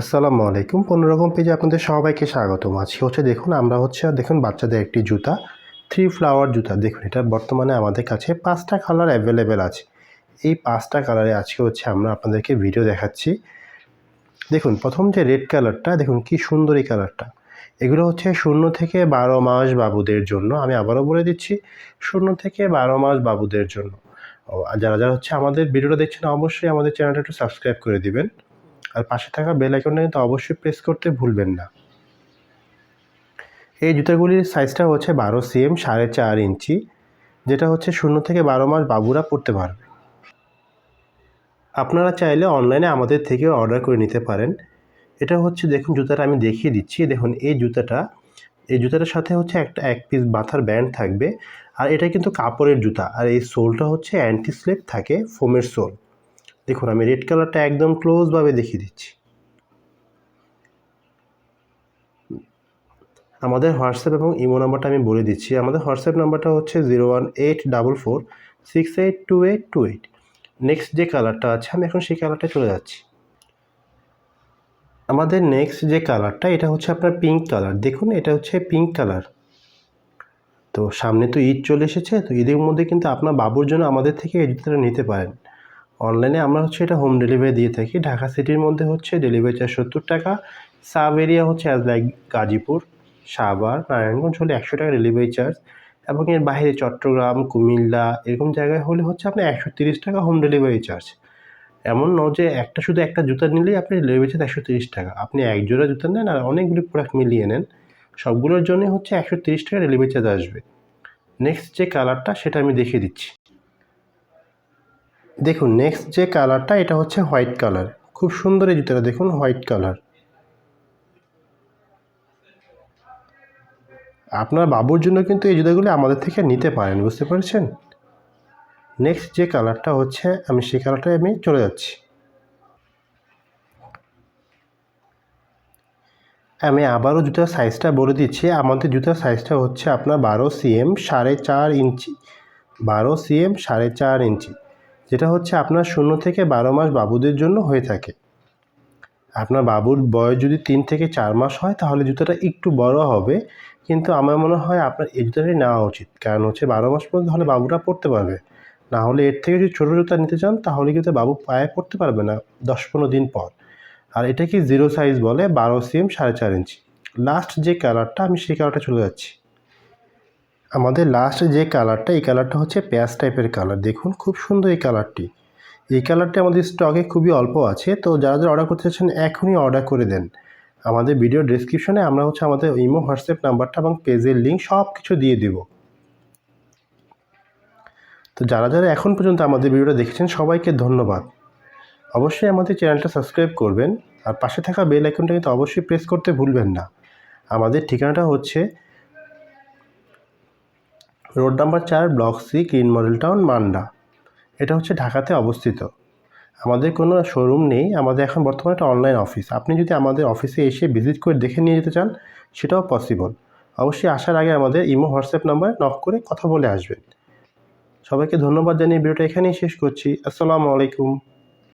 আসসালামু আলাইকুম। রকম পেজে আপনাদের সবাইকে স্বাগতম। আজকে হচ্ছে দেখুন, আমরা হচ্ছে, দেখুন বাচ্চাদের একটি জুতা থ্রি ফ্লাওয়ার জুতা। দেখুন, এটা বর্তমানে আমাদের কাছে পাঁচটা কালার অ্যাভেলেবেল আছে। এই পাঁচটা কালারে আজকে হচ্ছে আমরা আপনাদেরকে ভিডিও দেখাচ্ছি। দেখুন, প্রথম যে রেড কালারটা দেখুন কি সুন্দর এই কালারটা এগুলো হচ্ছে শূন্য থেকে বারো মাস বাবুদের জন্য। আমি আবারও বলে দিচ্ছি, শূন্য থেকে বারো মাস বাবুদের জন্য। যারা যারা হচ্ছে আমাদের ভিডিওটা দেখছেন, অবশ্যই আমাদের চ্যানেলটা একটু সাবস্ক্রাইব করে দিবেন। আর পাশে থাকা বেল আইকনটা কিন্তু অবশ্যই প্রেস করতে ভুলবেন না। এই জুতাগুলির সাইজটা হচ্ছে বারো সিএম সাড়ে চার ইঞ্চি, যেটা হচ্ছে শূন্য থেকে বারো মাস বাবুরা পড়তে পারবে। আপনারা চাইলে অনলাইনে আমাদের থেকে অর্ডার করে নিতে পারেন। এটা হচ্ছে, দেখুন, জুতাটা আমি দেখিয়ে দিচ্ছি। দেখুন, এই জুতাটা, এই জুতাটার সাথে হচ্ছে একটা এক পিস মাথার ব্যান্ড থাকবে। আর এটা কিন্তু কাপড়ের জুতা। আর এই সোলটা হচ্ছে অ্যান্টি স্লিপ থাকে ফোমের সোল দেখুন, আমি রেড কালারটা একদম ক্লোজভাবে দেখিয়ে দিচ্ছি। আমাদের হোয়াটসঅ্যাপ এবং ইমো নাম্বারটা আমি বলে দিচ্ছি। আমাদের হোয়াটসঅ্যাপ নাম্বারটা হচ্ছে zero one eight double four six eight two eight two eight next যে কালারটা আছে, আমি এখন সেই কালারটা চলে যাচ্ছি। আমাদের নেক্সট যে কালারটা এটা হচ্ছে আপনার পিঙ্ক কালার দেখুন, এটা হচ্ছে পিঙ্ক কালার তো সামনে তো ঈদ চলে এসেছে, তো ঈদের মধ্যে কিন্তু আপনার বাবুর জন্য আমাদের থেকে এই জুতোটা নিতে পারেন। অনলাইনে আমরা হচ্ছে এটা হোম ডেলিভারি দিয়ে থাকি। ঢাকা সিটির মধ্যে হচ্ছে ডেলিভারি চার্জ সত্তর টাকা। সাব এরিয়া হচ্ছে অ্যাজ লাইক গাজীপুর, সাভার, নারায়ণগঞ্জ হলে একশো টাকা ডেলিভারি চার্জ এবং এর বাইরে চট্টগ্রাম, কুমিল্লা এরকম জায়গায় হলে হচ্ছে আপনার একশো তিরিশ টাকা হোম ডেলিভারি চার্জ এমন নয় যে একটা শুধু একটা জুতা নিলেই আপনি ডেলিভারি চার্জ একশো তিরিশ টাকা। আপনি এক জোড়া জুতা নেন আর অনেকগুলি প্রোডাক্ট মিলিয়ে নেন। সবগুলোর জন্যই হচ্ছে একশো তিরিশ টাকা ডেলিভারি চার্জ আসবে। নেক্সট যে কালারটা সেটা আমি দেখিয়ে দিচ্ছি। দেখুন নেক্সট যে কালারটা এটা হচ্ছে হোয়াইট কালার খুব সুন্দর এই জুতোটা, দেখুন হোয়াইট কালার আপনার বাবুর জন্য কিন্তু এই জুতোগুলি আমাদের থেকে নিতে পারেন, বুঝতে পারছেন? নেক্সট যে কালারটা হচ্ছে, আমি সেই কালারটায় আমি চলে যাচ্ছি। আমি আবারও জুতার সাইজটা বলে দিচ্ছি। আমাদের জুতার সাইজটা হচ্ছে আপনার বারো সিএম সাড়ে চার ইঞ্চি, বারো সিএম সাড়ে চার ইঞ্চি। যেটা হচ্ছে আপনার শূন্য থেকে বারো মাস বাবুদের জন্য হয়ে থাকে। আপনার বাবুর বয়স যদি তিন থেকে চার মাস হয়, তাহলে জুতোটা একটু বড় হবে। কিন্তু আমার মনে হয় আপনার এই জুতোটাই নেওয়া উচিত। কারণ হচ্ছে বারো মাস পর্যন্ত তাহলে বাবুরা পড়তে পারবে। না হলে এর থেকে যদি ছোটো জুতা নিতে চান, তাহলে কিন্তু বাবু পায়ে পড়তে পারবে না দশ পনেরো দিন পর। আর এটা কি জিরো সাইজ বলে? বারো সিএম সাড়ে চার ইঞ্চি। লাস্ট যে কালারটা, আমি সেই কালারটা চলে যাচ্ছি। আমাদের লাস্ট যে কালারটা এই কালারটা হচ্ছে প্যাচ টাইপের কালার দেখুন, খুব সুন্দর এই কালারটি এই কালারটি আমাদের স্টকে খুবই অল্প আছে। তো যারা যারা অর্ডার করতে চাচ্ছেন, এখনই অর্ডার করে দেন। আমাদের ভিডিও ডিসক্রিপশনে আমরা হচ্ছে আমাদের ইমো, হোয়াটসঅ্যাপ নাম্বারটা এবং পেজের লিঙ্ক সব কিছু দিয়ে দিব। তো যারা যারা এখন পর্যন্ত আমাদের ভিডিওটা দেখেছেন, সবাইকে ধন্যবাদ। অবশ্যই আমাদের চ্যানেলটা সাবস্ক্রাইব করবেন। আর পাশে থাকা বেল আইকনটা কিন্তু অবশ্যই প্রেস করতে ভুলবেন না। আমাদের ঠিকানাটা হচ্ছে রোড নাম্বার চার, block C, green model town, Manda. এটা হচ্ছে ঢাকাতে অবস্থিত। আমাদের কোনো শোরুম নেই, আমাদের এখন বর্তমানে একটা অনলাইন অফিস আপনি যদি আমাদের অফিসে এসে ভিজিট করে দেখে নিয়ে যেতে চান, সেটাও পসিবল অবশ্যই আসার আগে আমাদের ইমো, হোয়াটসঅ্যাপ নাম্বার নক করে কথা বলে আসবেন। সবাইকে ধন্যবাদ জানিয়ে ভিডিওটা এখানেই শেষ করছি। আসসালামু আলাইকুম।